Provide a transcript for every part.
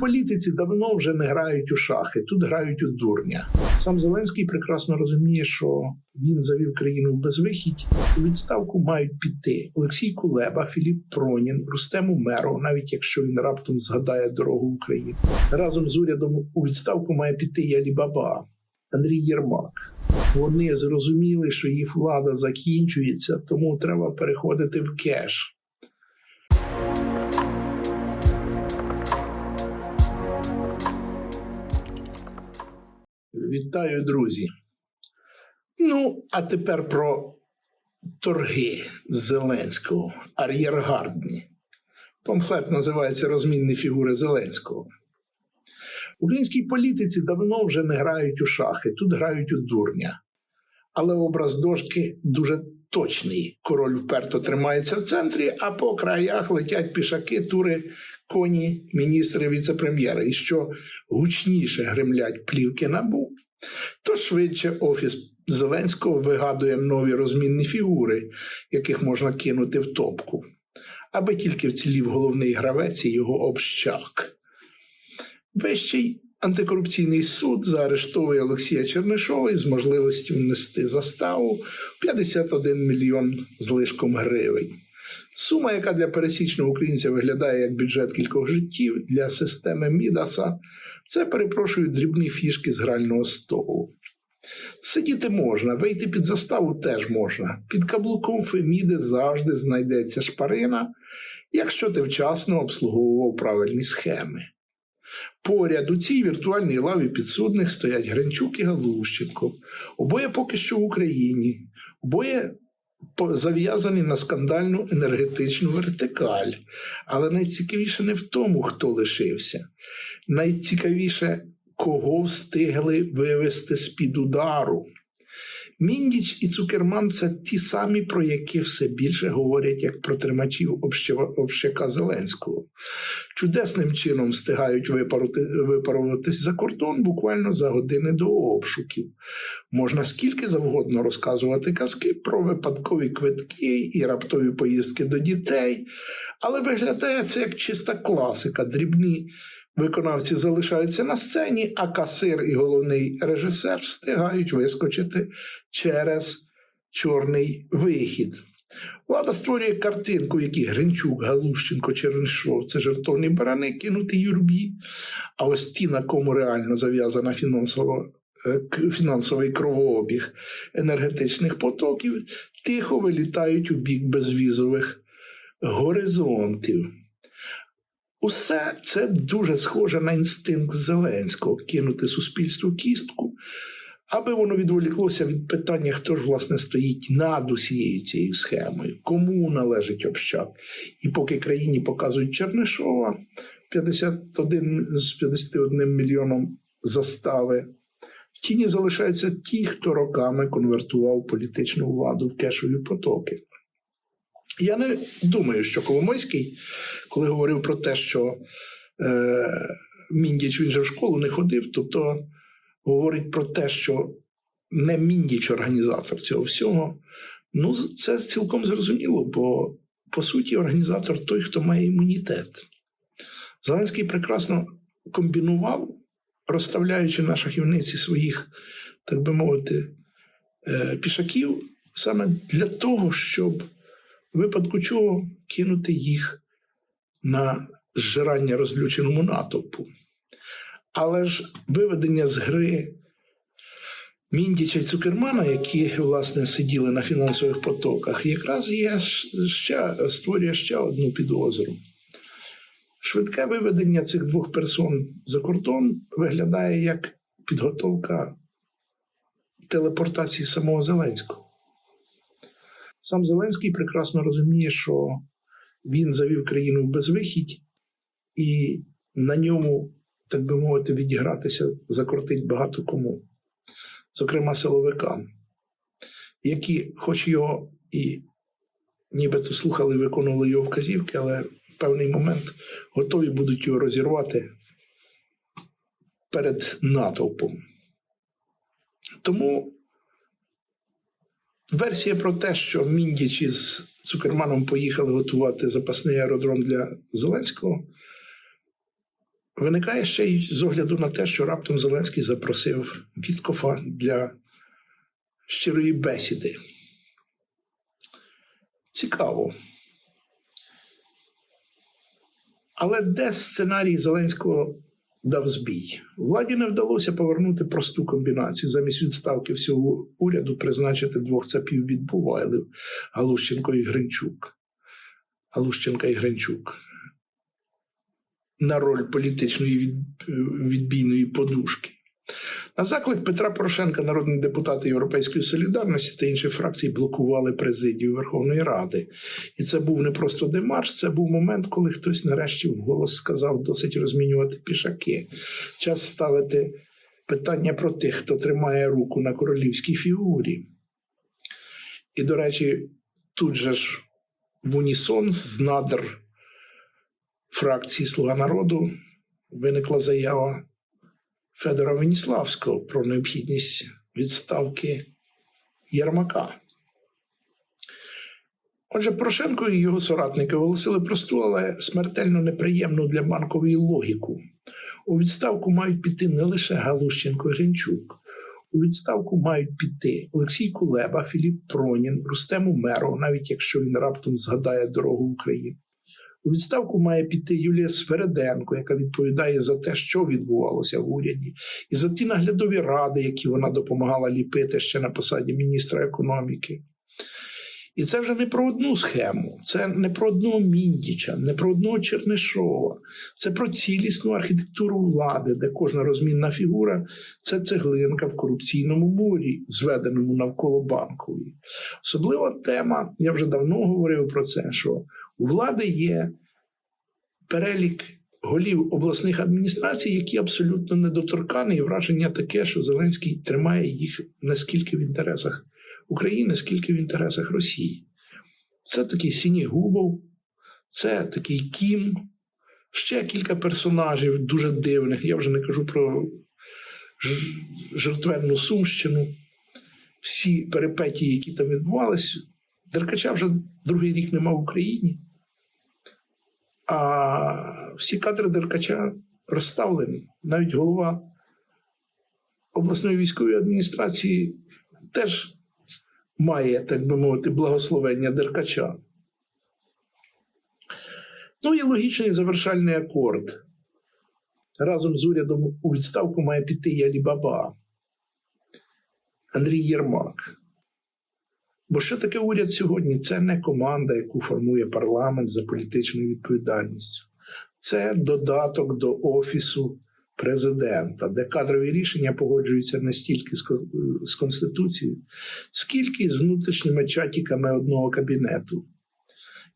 політиці давно вже не грають у шахи, тут грають у дурня. Сам Зеленський прекрасно розуміє, що він завів країну в безвихідь. У відставку мають піти Олексій Кулеба, Філіп Пронін, Рустем Умеров, навіть якщо він раптом згадає дорогу в Україну. Разом з урядом у відставку має піти і Алі Баба, Андрій Єрмак. Вони зрозуміли, що їх влада закінчується, тому треба переходити в кеш. Вітаю, друзі. Ну, а тепер про торги Зеленського, ар'єргардні. Памфлет називається Розмінні фігури Зеленського. В українській політиці давно вже не грають у шахи, тут грають у дурня. Але образ дошки дуже точний. Король вперто тримається в центрі, а по краях летять пішаки, тури, коні, міністри, віце-прем'єри. І що гучніше гремлять плівки набу, то швидше офіс Зеленського вигадує нові розмінні фігури, яких можна кинути в топку, аби тільки вцілів головний гравець і його общак. Вищий антикорупційний суд заарештовує Олексія Чернишова з можливістю внести заставу в 51 мільйон з лишком гривень. Сума, яка для пересічного українця виглядає як бюджет кількох життів для системи Мідаса, це перепрошую дрібні фішки з грального столу. Сидіти можна, вийти під заставу теж можна. Під каблуком Феміди завжди знайдеться шпарина, якщо ти вчасно обслуговував правильні схеми. Поряд у цій віртуальній лаві підсудних стоять Гринчук і Галущенко. Обоє поки що в Україні, обоє зав'язані на скандальну енергетичну вертикаль. Але найцікавіше не в тому, хто лишився. Найцікавіше, кого встигли вивести з-під удару. Міндіч і Цукерман це ті самі, про які все більше говорять як про тримачів общака Зеленського. Чудесним чином встигають випаруватись за кордон буквально за години до обшуків. Можна скільки завгодно розказувати казки про випадкові квитки і раптові поїздки до дітей, але виглядає це як чиста класика. Дрібні виконавці залишаються на сцені, а касир і головний режисер встигають вискочити через чорний вихід. Влада створює картинку, в якій Гринчук, Галущенко, Чернишов це жертовні барани кинуті юрбі. А ось ті, на кому реально зав'язана фінансова, е, фінансовий кровообіг енергетичних потоків, тихо вилітають у бік безвізових горизонтів. Усе це дуже схоже на інстинкт Зеленського кинути суспільству кістку, аби воно відволіклося від питання, хто ж власне стоїть над усією цією схемою, кому належить общак. І поки країні показують Чернишова 51 з 51 мільйоном застави. В тіні залишаються ті, хто роками конвертував політичну владу в кешові потоки. Я не думаю, що Коломойський, коли говорив про те, що е, Міндіч він же в школу не ходив, тобто говорить про те, що не Міндіч організатор цього всього. Ну, це цілком зрозуміло, бо по суті організатор той, хто має імунітет. Зеленський прекрасно комбінував, розставляючи на шахівниці своїх, так би мовити, е, пішаків саме для того, щоб випадку чого кинути їх на зжирання розлюченому натовпу. Але ж виведення з гри Міндіча і Цукермана, які власне сиділи на фінансових потоках, якраз є ще, створює ще одну підозру. Швидке виведення цих двох персон за кордон виглядає як підготовка телепортації самого Зеленського. Сам Зеленський прекрасно розуміє, що він завів країну в безвихідь, і на ньому, так би мовити, відігратися закортить багато кому, зокрема силовикам, які, хоч його і нібито слухали, виконували його вказівки, але в певний момент готові будуть його розірвати перед натовпом. Тому версія про те, що Міндіч із Цукерманом поїхали готувати запасний аеродром для Зеленського, виникає ще й з огляду на те, що раптом Зеленський запросив Віткофа для щирої бесіди. Цікаво. Але де сценарій Зеленського дав збій? Владі не вдалося повернути просту комбінацію. Замість відставки всього уряду призначити двох цапів відбувайлив Галущенко і Гринчук. Галущенка і Гринчук. На роль політичної відбійної подушки. На заклик Петра Порошенка народні депутати Європейської солідарності та інших фракцій блокували президію Верховної Ради. І це був не просто демарш, це був момент, коли хтось нарешті вголос сказав досить розмінювати пішаки. Час ставити питання про тих, хто тримає руку на королівській фігурі. І, до речі, тут же ж в унісон з надр фракції Слуга народу виникла заява Федора Веніславського про необхідність відставки Єрмака. Отже, Порошенко і його соратники оголосили просту, але смертельно неприємну для банкової логіку. У відставку мають піти не лише Галущенко і Гринчук. У відставку мають піти Олексій Кулеба, Філіп Пронін, Рустем Умеров, навіть якщо він раптом згадає дорогу в Україну. У відставку має піти Юлія Свереденко, яка відповідає за те, що відбувалося в уряді, і за ті наглядові ради, які вона допомагала ліпити ще на посаді міністра економіки. І це вже не про одну схему, це не про одного Міндіча, не про одного Чернишова, це про цілісну архітектуру влади, де кожна розмінна фігура це цеглинка в корупційному морі, зведеному навколо банкової. Особлива тема, я вже давно говорив про це, що у влади є перелік голів обласних адміністрацій, які абсолютно недоторкані, і враження таке, що Зеленський тримає їх не скільки в інтересах України, скільки в інтересах Росії. Це такий Сінігубов, це такий Кім, ще кілька персонажів дуже дивних. Я вже не кажу про жертвенну Сумщину, всі перипетії, які там відбувалися. Деркача вже другий рік нема в Україні. А всі кадри Деркача розставлені. Навіть голова обласної військової адміністрації теж має, так би мовити, благословення Деркача. Ну і логічний завершальний акорд. Разом з урядом у відставку має піти і Алібаба Андрій Єрмак. Бо що таке уряд сьогодні? Це не команда, яку формує парламент за політичною відповідальністю. Це додаток до офісу президента, де кадрові рішення погоджуються не стільки з Конституцією, скільки з внутрішніми чатіками одного кабінету.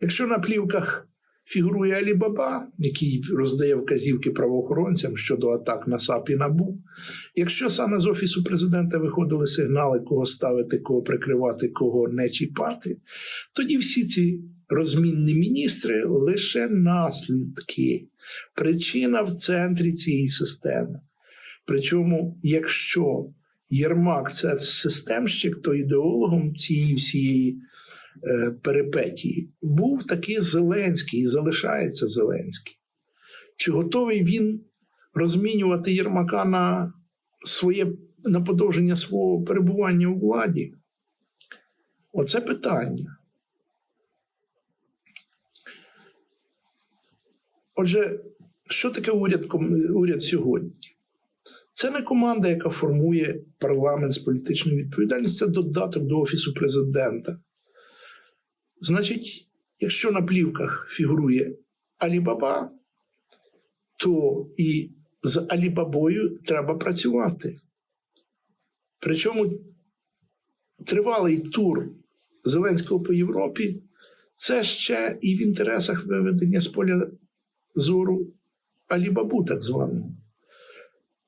Якщо на плівках фігурує Алібаба, який роздає вказівки правоохоронцям щодо атак на САП і НАБУ, якщо саме з офісу президента виходили сигнали, кого ставити, кого прикривати, кого не чіпати, тоді всі ці розмінні міністри лише наслідки, причина в центрі цієї системи. Причому, якщо Єрмак це системщик, то ідеологом цієї всієї перипетії був такий Зеленський і залишається Зеленський. Чи готовий він розмінювати Єрмака на своє на подовження свого перебування у владі? Оце питання. Отже, що таке уряд, уряд сьогодні? Це не команда, яка формує парламент з політичною відповідальністю, це додаток до Офісу президента. Значить, якщо на плівках фігурує Алібаба, то і з Алібабою треба працювати. Причому тривалий тур Зеленського по Європі це ще і в інтересах виведення з поля зору Алібабу, так званого.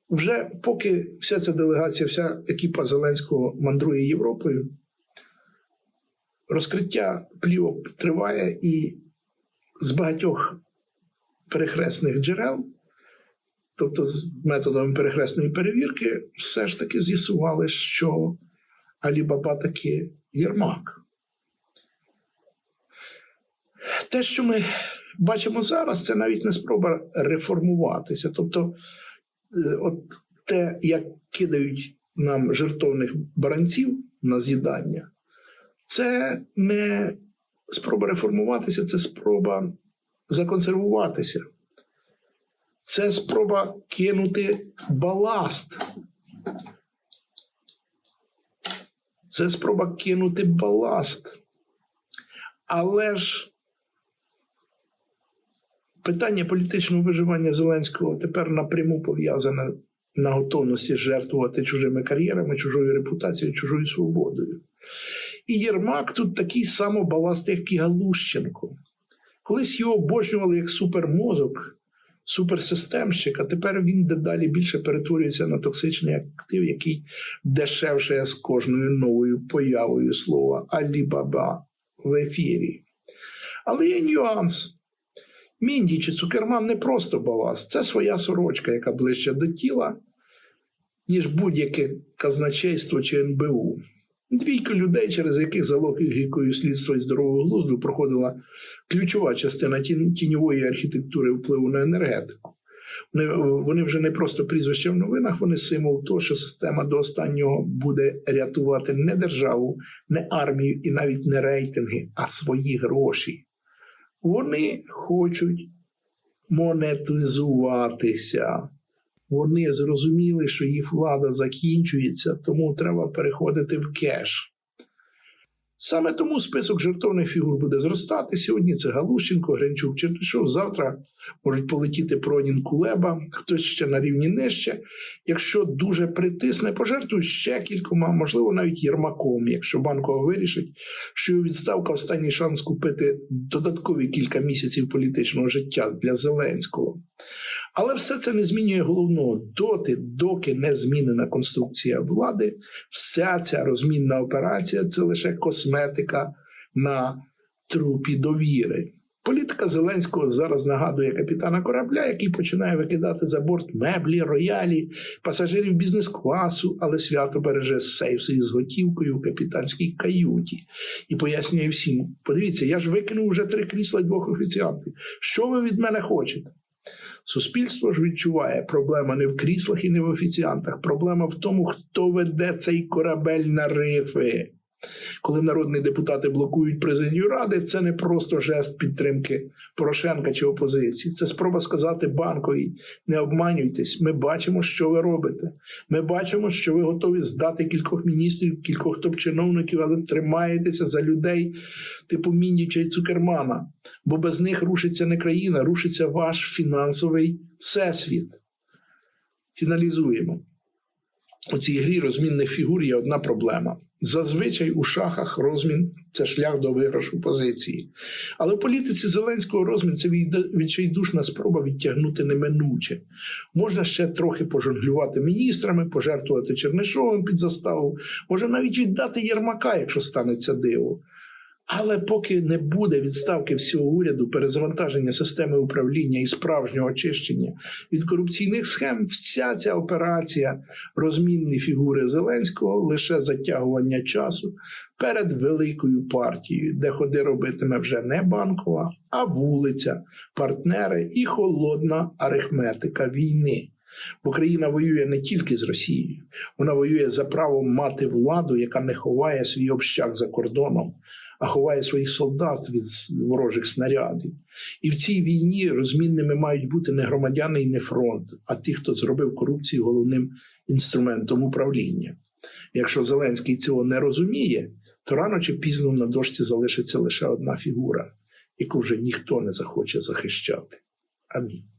Вже поки вся ця делегація, вся екіпа Зеленського мандрує Європою, розкриття плівок триває і з багатьох перехресних джерел, тобто з методами перехресної перевірки, все ж таки з'ясували, що Алібаба таки Єрмак. Те, що ми бачимо зараз, це навіть не спроба реформуватися. Тобто, е, от те, як кидають нам жертовних баранців на з'їдання, це не спроба реформуватися, це спроба законсервуватися. Це спроба кинути баласт. Це спроба кинути баласт. Але ж питання політичного виживання Зеленського тепер напряму пов'язане на готовності жертвувати чужими кар'єрами, чужою репутацією, чужою свободою. І Єрмак тут такий самий баласт, як і Галущенко. Колись його обожнювали як супермозок, суперсистемщик, а тепер він дедалі більше перетворюється на токсичний актив, який дешевше з кожною новою появою слова Алібаба в ефірі. Але є нюанс. Мінді чи Цукерман не просто баласт, це своя сорочка, яка ближче до тіла, ніж будь-яке казначейство чи НБУ. Двійко людей, через яких за логікою слідства і здорового глузду проходила ключова частина тіньової архітектури впливу на енергетику. Вони, вони вже не просто прізвища в новинах, вони символ того, що система до останнього буде рятувати не державу, не армію і навіть не рейтинги, а свої гроші. Вони хочуть монетизуватися. Вони зрозуміли, що їх влада закінчується, тому треба переходити в кеш. Саме тому список жертовних фігур буде зростати. Сьогодні це Галущенко, Гринчук, Чернишов. Завтра можуть полетіти Пронін Кулеба, хтось ще на рівні нижче. Якщо дуже притисне, пожертвують ще кількома, можливо, навіть Єрмаком, якщо банкова вирішить, що відставка останній шанс купити додаткові кілька місяців політичного життя для Зеленського. Але все це не змінює головного доти, доки не змінена конструкція влади. Вся ця розмінна операція це лише косметика на трупі довіри. Політика Зеленського зараз нагадує капітана корабля, який починає викидати за борт меблі, роялі, пасажирів бізнес-класу, але свято береже сейф із готівкою в капітанській каюті і пояснює всім: подивіться, я ж викинув вже три крісла двох офіціантів. Що ви від мене хочете? Суспільство ж відчуває, проблема не в кріслах і не в офіціантах. Проблема в тому, хто веде цей корабель на рифи. Коли народні депутати блокують президію ради, це не просто жест підтримки Порошенка чи опозиції. Це спроба сказати банковій: не обманюйтесь, ми бачимо, що ви робите. Ми бачимо, що ви готові здати кількох міністрів, кількох топ-чиновників, але тримаєтеся за людей типу Міндіча і Цукермана. Бо без них рушиться не країна, рушиться ваш фінансовий всесвіт. Фіналізуємо. У цій грі розмінних фігур є одна проблема. Зазвичай у шахах розмін це шлях до виграшу позиції. Але в політиці Зеленського розмін це відчайдушна спроба відтягнути неминуче. Можна ще трохи пожонглювати міністрами, пожертвувати Чернишовим під заставу, може навіть віддати Єрмака, якщо станеться диво. Але поки не буде відставки всього уряду, перезавантаження системи управління і справжнього очищення від корупційних схем, вся ця операція розмінні фігури Зеленського лише затягування часу перед великою партією, де ходи робитиме вже не банкова, а вулиця, партнери і холодна арифметика війни. Бо країна воює не тільки з Росією, вона воює за право мати владу, яка не ховає свій общак за кордоном, а ховає своїх солдат від ворожих снарядів. І в цій війні розмінними мають бути не громадяни і не фронт, а ті, хто зробив корупцію головним інструментом управління. Якщо Зеленський цього не розуміє, то рано чи пізно на дошці залишиться лише одна фігура, яку вже ніхто не захоче захищати. Амінь.